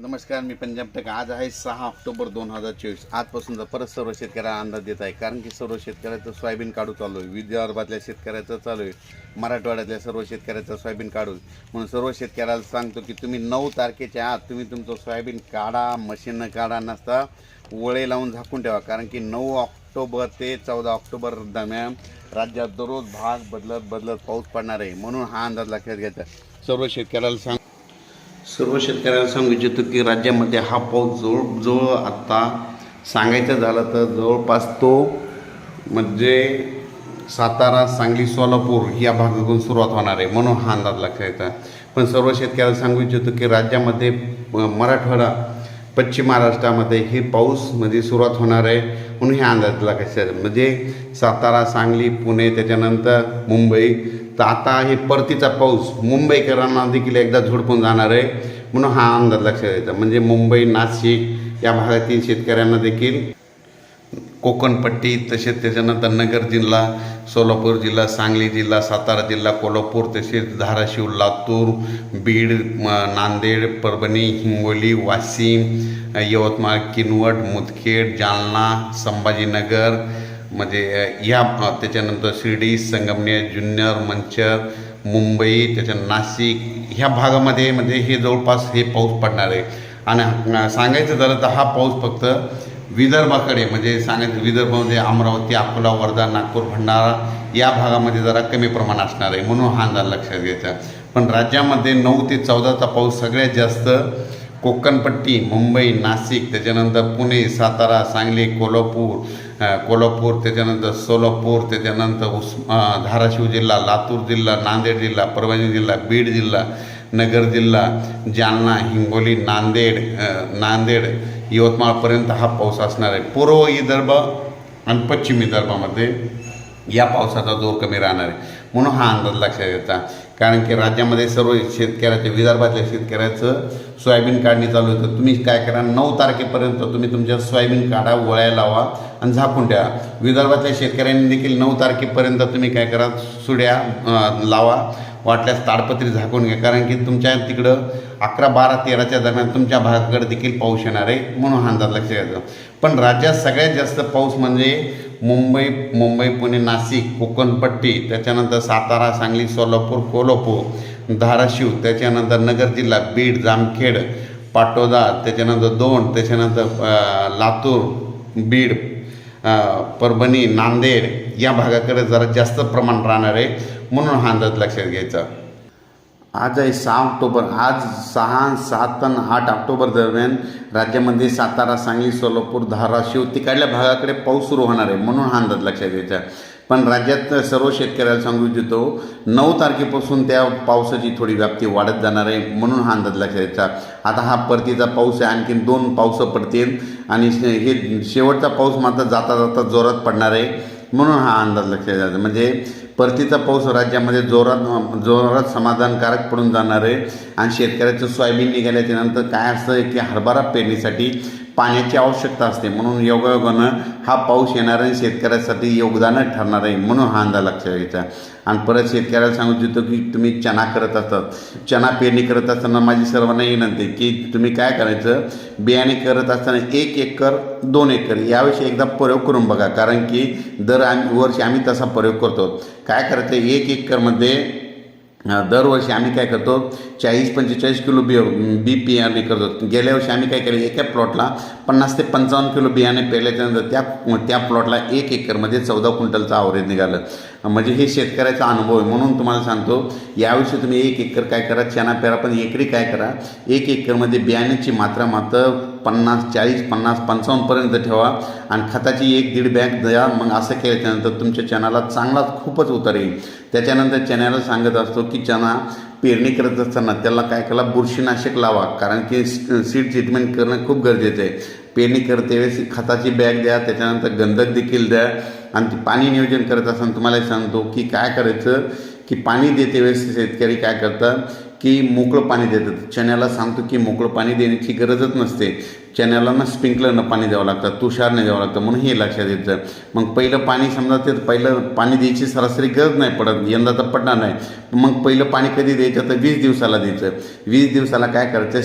नमस्कार मी पंजाब टेक. आज आहे सहा ऑक्टोबर दोन हजार चोवीस. आजपासूनचा परत सर्व शेतकऱ्याला अंदाज देत आहे. कारण की सर्व शेतकऱ्याचं सोयाबीन काढू चालू आहे. विदर्भातल्या शेतकऱ्याचं चालू आहे. मराठवाड्यातल्या सर्व शेतकऱ्याचं सोयाबीन काढू म्हणून सर्व शेतकऱ्याला सांगतो की तुम्ही नऊ तारखेच्या आत तुम्ही तुमचं सोयाबीन काढा मशीननं काढा नसता वळे लावून झाकून ठेवा. कारण की नऊ ऑक्टोबर ते चौदा ऑक्टोबर दरम्यान राज्यात दररोज भाग बदलत बदलत पाऊस पडणार आहे. म्हणून हा अंदाज लक्षात घ्यायचा. सर्व शेतकऱ्याला सांग सर्व शेतकऱ्याला सांगू इच्छितो की राज्यामध्ये हा पाऊस जवळ जवळ आत्ता सांगायचं झालं तर जवळपास तो म्हणजे सातारा सांगली सोलापूर या भागातून सुरुवात होणार आहे म्हणून हा अंदाज लक्षात येतात पण सर्व शेतकऱ्याला सांगू इच्छितो की राज्यामध्ये मराठवाडा पश्चिम महाराष्ट्रामध्ये हे पाऊस म्हणजे सुरुवात होणार आहे म्हणून हे अंदाज लक्षात म्हणजे सातारा सांगली पुणे त्याच्यानंतर मुंबई तर आता हे परतीचा पाऊस. मुंबईकरांना देखील एकदा झोडपून जाणार आहे. म्हणून हा अंदाज लक्षात येतो. म्हणजे मुंबई नाशिक या भागातील शेतकऱ्यांना देखील कोकणपट्टी तसेच त्याच्यानंतर नगर जिल्हा सोलापूर जिल्हा सांगली जिल्हा सातारा जिल्हा कोल्हापूर तसेच धाराशिव लातूर बीड नांदेड परभणी हिंगोली वाशिम यवतमाळ किनवट मुदखेड जालना संभाजीनगर म्हणजे या ह्या त्याच्यानंतर शिर्डी संगमनेर जुन्नर मंचर मुंबई त्याच्या नाशिक ह्या भागामध्ये म्हणजे हे जवळपास हे पाऊस पडणार आहे. आणि सांगायचं झालं तर हा पाऊस फक्त विदर्भाकडे म्हणजे सांगायचं विदर्भामध्ये अमरावती अकोला वर्धा नागपूर भंडारा या भागामध्ये जरा कमी प्रमाण असणार आहे म्हणून हा अंदाज लक्षात घ्यायचा. पण राज्यामध्ये नऊ ते चौदाचा पाऊस सगळ्यात जास्त कोकणपट्टी मुंबई नाशिक त्याच्यानंतर पुणे सातारा सांगली कोल्हापूर कोल्हापूर त्याच्यानंतर सोलापूर त्याच्यानंतर उस धाराशिव जिल्हा लातूर जिल्हा नांदेड जिल्हा परभणी जिल्हा बीड जिल्हा नगर जिल्हा जालना हिंगोली नांदेड नांदेड यवतमाळपर्यंत हा पाऊस असणार आहे. पूर्व विदर्भ आणि पश्चिम विदर्भामध्ये या पावसाचा जोर कमी राहणार आहे. म्हणून हा अंदाज लक्षात येता कारण की राज्यामध्ये सर्व शेतकऱ्याचे विदर्भातल्या शेतकऱ्याचं सोयाबीन काढणी चालू होतं तुम्ही काय करा नऊ तारखेपर्यंत तुम्ही तुमच्या सोयाबीन काढा वळ्या लावा आणि झाकून ठेवा. विदर्भातल्या शेतकऱ्यांनी देखील नऊ तारखेपर्यंत तुम्ही काय करा सुड्या लावा. वाटल्यास ताडपत्री झाकून घ्या. कारण की तुमच्या तिकडं अकरा बारा तेराच्या दरम्यान तुमच्या भागाकडे देखील पाऊस येणार आहे म्हणून हा अंदाज लक्षात घ्यायचा पण राज्यात सगळ्यात जास्त पाऊस म्हणजे मुंबई मुंबई पुणे नाशिक कोकणपट्टी त्याच्यानंतर सातारा सांगली सोलापूर कोल्हापूर धाराशिव त्याच्यानंतर नगर जिल्हा बीड जामखेड पाटोदा त्याच्यानंतर दोन त्याच्यानंतर लातूर बीड परभणी नांदेड या भागाकडे जरा जास्त प्रमाण राहणार आहे म्हणून हा अंदाज लक्षात घ्यायचा. आज आहे सहा ऑक्टोबर आज सहा सात आणि आठ ऑक्टोबर दरम्यान राज्यामध्ये सातारा सांगली सोलापूर धाराशिव तिकडल्या भागाकडे पाऊस सुरू होणार आहे म्हणून हा अंदाज लक्षात घ्यायचा. पण राज्यात सर्व शेतकऱ्याला सांगू इच्छितो नऊ तारखेपासून त्या पावसाची थोडी व्याप्ती वाढत जाणार आहे म्हणून हा अंदाज लक्षात घ्यायचा. आता हा परतीचा पाऊस आहे आणखीन दोन पावसं पडतील आणि हे शेवटचा पाऊस मात्र जाता जाता जोरात पडणार आहे. म्हणून हा अंदाज लक्षात जातो म्हणजे परतीचा पाऊस राज्यामध्ये जोरात जोरात समाधानकारक पडून जाणार आहे. आणि शेतकऱ्याचं सोयाबीन निघाल्याच्यानंतर काय असतं की हरभरा पेरणीसाठी पाण्याची आवश्यकता असते. म्हणून योगायोगानं हा पाऊस येणार आहे शेतकऱ्यासाठी योगदानच ठरणार आहे म्हणून हा अंदाज लक्षात घ्यायचा. आणि परत शेतकऱ्याला सांगू इच्छितो की तुम्ही चना करत असतात. चना पेरणी करत असताना माझी सर्वांना विनंती की तुम्ही काय करायचं? बियाणे करत असताना एक एकर दोन एकर याविषयी एकदा प्रयोग करून बघा. कारण की दर आम्ही वर्षी आम्ही तसा प्रयोग करतो. काय करायचं एक एकरमध्ये दरवर्षी आम्ही काय करतो चाळीस पंचेचाळीस किलो बि बी बियाणे करतो. गेल्या वर्षी आम्ही काय केलं एका प्लॉटला पन्नास ते पंचावन्न किलो बियाणे पेरल्याच्यानंतर त्या त्या प्लॉटला एक एकरमध्ये चौदा क्विंटलचं आवरेज निघालं. म्हणजे हे शेतकऱ्याचा अनुभव आहे. म्हणून तुम्हाला सांगतो यावर्षी तुम्ही एक एकर काय करा चना पेरा पण एकरी काय करा. एक एकरमध्ये बियाण्याची मात्रा मात्र पन्नास चाळीस पन्नास पंचावन्नपर्यंत ठेवा. आणि खताची एक दीड बॅग द्या. मग असं केल्याच्यानंतर तुमच्या चण्याला चांगला खूपच उतर येईल. त्याच्यानंतर चण्याला सांगत असतो की चना पेरणी करत असताना त्याला काय करा बुरशीनाशक लावा. कारण की सीड ट्रीटमेंट करणं खूप गरजेचं आहे. पेरणी करते वेळेस खताची बॅग द्या त्याच्यानंतर गंधक देखील द्या. आणि ती पाणी नियोजन करत असताना तुम्हाला सांगतो की काय करायचं की पाणी देते वेळेस शेतकरी काय करतात की मोकळं पाणी देतात. चण्याला सांगतो की मोकळं पाणी देण्याची गरजच नसते. चण्याला ना स्प्रिंकलरनं पाणी द्यावं लागतं तुषारने द्यावं लागतं म्हणून हे लक्षात येतं. मग पहिलं पाणी समजा ते पहिलं पाणी द्यायची सरासरी गरज नाही पडत यंदा तर पडणार नाही. मग पहिलं पाणी कधी द्यायचं? तर वीस दिवसाला द्यायचं. वीस दिवसाला काय करायचं?